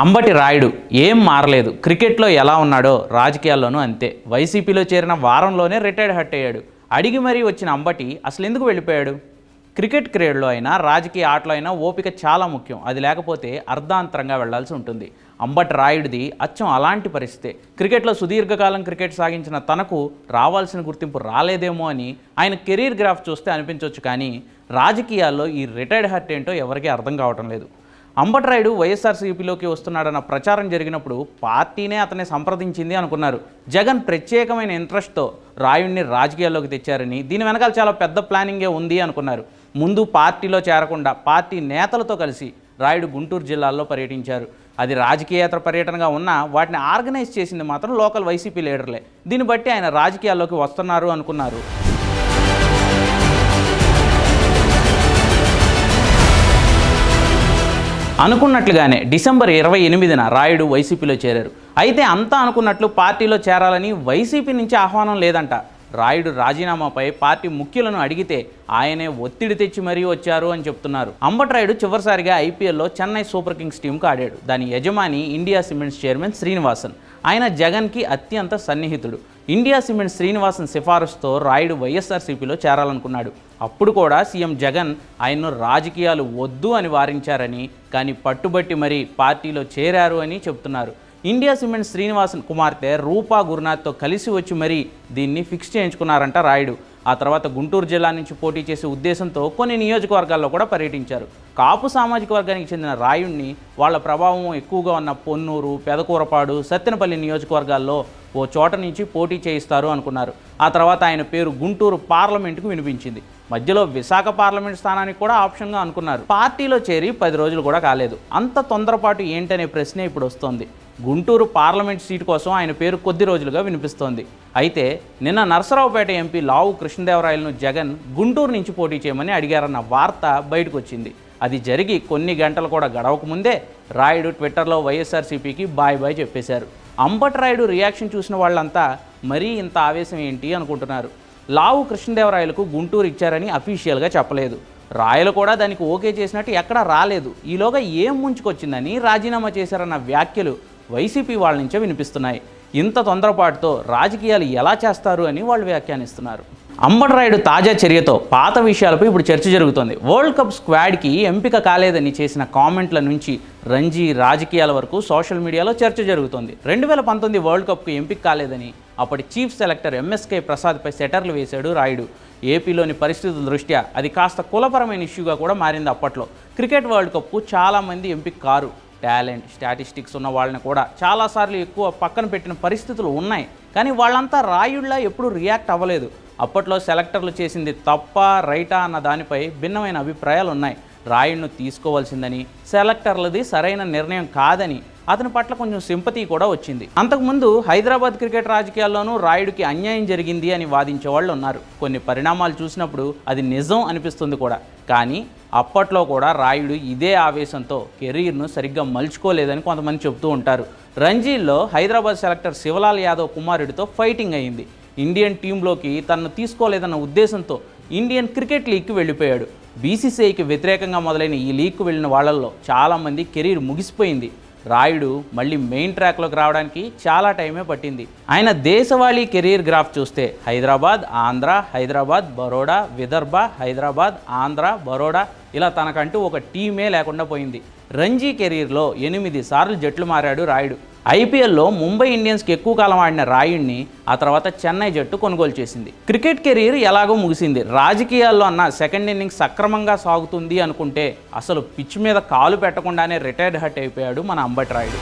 అంబటి రాయుడు ఏం మారలేదు. క్రికెట్లో ఎలా ఉన్నాడో రాజకీయాల్లోనూ అంతే. వైసీపీలో చేరిన వారంలోనే రిటైర్డ్ హట్ అయ్యాడు. అడిగి మరీ వచ్చిన అంబటి అసలు ఎందుకు వెళ్ళిపోయాడు? క్రికెట్ క్రీడలో అయినా రాజకీయ ఆటలో అయినా ఓపిక చాలా ముఖ్యం. అది లేకపోతే అర్ధాంతరంగా వెళ్ళాల్సి ఉంటుంది. అంబటి రాయుడిది అచ్చం అలాంటి పరిస్థితే. క్రికెట్లో సుదీర్ఘకాలం క్రికెట్ సాగించిన తనకు రావాల్సిన గుర్తింపు రాలేదేమో అని ఆయన కెరీర్ గ్రాఫ్ చూస్తే అనిపించవచ్చు కానీ రాజకీయాల్లో ఈ రిటైర్డ్ హర్ట్ ఏంటో ఎవరికీ అర్థం కావటం లేదు. అంబట్రాయుడు వైఎస్ఆర్సీపీలోకి వస్తున్నాడన్న ప్రచారం జరిగినప్పుడు పార్టీనే అతన్ని సంప్రదించింది అనుకున్నారు. జగన్ ప్రత్యేకమైన ఇంట్రెస్ట్తో రాయుడిని రాజకీయాల్లోకి తెచ్చారని దీని వెనకాల చాలా పెద్ద ప్లానింగే ఉంది అనుకున్నారు. ముందు పార్టీలో చేరకుండా పార్టీ నేతలతో కలిసి రాయుడు గుంటూరు జిల్లాల్లో పర్యటించారు. అది రాజకీయేతర పర్యటనగా ఉన్నా వాటిని ఆర్గనైజ్ చేసింది మాత్రం లోకల్ వైసీపీ లీడర్లే. దీన్ని బట్టి ఆయన రాజకీయాల్లోకి వస్తున్నారు అనుకున్నారు. అనుకున్నట్లుగానే డిసెంబర్ ఇరవై ఎనిమిదిన రాయుడు వైసీపీలో చేరారు. అయితే అంతా అనుకున్నట్లు పార్టీలో చేరాలని వైసీపీ నుంచి ఆహ్వానం లేదంట. రాయుడు రాజీనామాపై పార్టీ ముఖ్యులను అడిగితే ఆయనే ఒత్తిడి తెచ్చి మరీ వచ్చారు అని చెప్తున్నారు. అంబట్రాయుడు చివరిసారిగా ఐపీఎల్లో చెన్నై సూపర్ కింగ్స్ టీంకు ఆడాడు. దాని యజమాని ఇండియా సిమెంట్స్ చైర్మన్ శ్రీనివాసన్. ఆయన జగన్కి అత్యంత సన్నిహితుడు. ఇండియా సిమెంట్ శ్రీనివాసన్ సిఫారసుతో రాయుడు వైఎస్ఆర్సీపీలో చేరాలనుకున్నాడు. అప్పుడు కూడా సీఎం జగన్ ఆయన్ను రాజకీయాలు వద్దు అని వారించారని కానీ పట్టుబట్టి మరీ పార్టీలో చేరారు అని చెప్తున్నారు ఇండియా సిమెంట్ శ్రీనివాసన్ కుమార్తె రూపా గురునాథ్తో కలిసి వచ్చి మరీ దీన్ని ఫిక్స్ చేయించుకున్నారంట రాయుడు. ఆ తర్వాత గుంటూరు జిల్లా నుంచి పోటీ చేసే ఉద్దేశంతో కొన్ని నియోజకవర్గాల్లో కూడా పర్యటించారు. కాపు సామాజిక వర్గానికి చెందిన రాయుణ్ణి వాళ్ళ ప్రభావం ఎక్కువగా ఉన్న పొన్నూరు పెదకూరపాడు సత్తెనపల్లి నియోజకవర్గాల్లో ఓ చోట నుంచి పోటీ చేయిస్తారు అనుకున్నారు. ఆ తర్వాత ఆయన పేరు గుంటూరు పార్లమెంటుకు వినిపించింది. మధ్యలో విశాఖ పార్లమెంట్ స్థానానికి కూడా ఆప్షన్గా అనుకున్నారు. పార్టీలో చేరి పది రోజులు కూడా కాలేదు. అంత తొందరపాటు ఏంటనే ప్రశ్నే ఇప్పుడు వస్తోంది. గుంటూరు పార్లమెంట్ సీటు కోసం ఆయన పేరు కొద్ది రోజులుగా వినిపిస్తోంది. అయితే నిన్న నరసరావుపేట ఎంపీ లావు కృష్ణ కృష్ణదేవరాయలను జగన్ గుంటూరు నుంచి పోటీ చేయమని అడిగారన్న వార్త బయటకు వచ్చింది అది జరిగి కొన్ని గంటలు కూడా గడవక ముందే రాయుడు ట్విట్టర్లో వైఎస్ఆర్సీపీకి బాయ్ బాయ్ చెప్పేశారు. అంబట్ రాయుడు రియాక్షన్ చూసిన వాళ్ళంతా మరీ ఇంత ఆవేశం ఏంటి అనుకుంటున్నారు. లావు కృష్ణదేవరాయలకు గుంటూరు ఇచ్చారని అఫీషియల్గా చెప్పలేదు. రాయలు కూడా దానికి ఓకే చేసినట్టు ఎక్కడా రాలేదు. ఈలోగా ఏం ముంచుకొచ్చిందని రాజీనామా చేశారన్న వ్యాఖ్యలు వైసీపీ వాళ్ళ నుంచే వినిపిస్తున్నాయి. ఇంత తొందరపాటుతో రాజకీయాలు ఎలా చేస్తారు అని వాళ్ళు వ్యాఖ్యానిస్తున్నారు. అంబటరాయుడు తాజా చర్యతో పాత విషయాలపై ఇప్పుడు చర్చ జరుగుతోంది. వరల్డ్ కప్ స్క్వాడ్కి ఎంపిక కాలేదని చేసిన కామెంట్ల నుంచి రంజీ రాజకీయాల వరకు సోషల్ మీడియాలో చర్చ జరుగుతోంది. రెండు వేల పంతొమ్మిది వరల్డ్ కప్కు ఎంపిక కాలేదని అప్పటి చీఫ్ సెలెక్టర్ ఎంఎస్కే ప్రసాద్పై సెటర్లు వేశాడు రాయుడు. ఏపీలోని పరిస్థితుల దృష్ట్యా అది కాస్త కులపరమైన ఇష్యూగా కూడా మారింది అప్పట్లో. క్రికెట్ వరల్డ్ కప్కు చాలామంది ఎంపిక కారు. టాలెంట్ స్టాటిస్టిక్స్ ఉన్న వాళ్ళని కూడా చాలాసార్లు ఎక్కువ పక్కన పెట్టిన పరిస్థితులు ఉన్నాయి. కానీ వాళ్ళంతా రాయుళ్ళ ఎప్పుడు రియాక్ట్ అవ్వలేదు. అప్పట్లో సెలెక్టర్లు చేసింది తప్ప రైటా అన్న దానిపై భిన్నమైన అభిప్రాయాలు ఉన్నాయి రాయుడిను తీసుకోవాల్సిందని సెలెక్టర్లది సరైన నిర్ణయం కాదని అతని పట్ల కొంచెం సింపతి కూడా వచ్చింది. అంతకుముందు హైదరాబాద్ క్రికెట్ రాజకీయాల్లోనూ రాయుడికి అన్యాయం జరిగింది అని వాదించే వాళ్ళు ఉన్నారు. కొన్ని పరిణామాలు చూసినప్పుడు అది నిజం అనిపిస్తుంది కూడా. కానీ అప్పట్లో కూడా రాయుడు ఇదే ఆవేశంతో కెరీర్ను సరిగ్గా మలుచుకోలేదని కొంతమంది చెబుతూ ఉంటారు. రంజీల్లో హైదరాబాద్ సెలెక్టర్ శివలాల్ యాదవ్ కుమారుడితో ఫైటింగ్ అయింది. ఇండియన్ టీంలోకి తనను తీసుకోలేదన్న ఉద్దేశంతో ఇండియన్ క్రికెట్ లీగ్కి వెళ్ళిపోయాడు. బీసీసీఐకి వ్యతిరేకంగా మొదలైన ఈ లీగ్కు వెళ్ళిన వాళ్ళల్లో చాలామంది కెరీర్ ముగిసిపోయింది. రాయుడు మళ్ళీ మెయిన్ ట్రాక్లోకి రావడానికి చాలా టైమే పట్టింది. ఆయన దేశవాళీ కెరీర్ గ్రాఫ్ చూస్తే హైదరాబాద్ ఆంధ్ర హైదరాబాద్ బరోడా విదర్భ హైదరాబాద్ ఆంధ్ర బరోడా ఇలా తనకంటూ ఒక టీమే లేకుండా పోయింది. రంజీ కెరీర్లో ఎనిమిది సార్లు జట్లు మారాడు రాయుడు. ఐపీఎల్లో ముంబై ఇండియన్స్కి ఎక్కువ కాలం ఆడిన రాయుడిని ఆ తర్వాత చెన్నై జట్టు కొనుగోలు చేసింది. క్రికెట్ కెరీర్ ఎలాగో ముగిసింది. రాజకీయాల్లో అన్న సెకండ్ ఇన్నింగ్స్ సక్రమంగా సాగుతుంది అనుకుంటే అసలు పిచ్ మీద కాలు పెట్టకుండానే రిటైర్డ్ హట్ అయిపోయాడు మన అంబటి రాయుడు.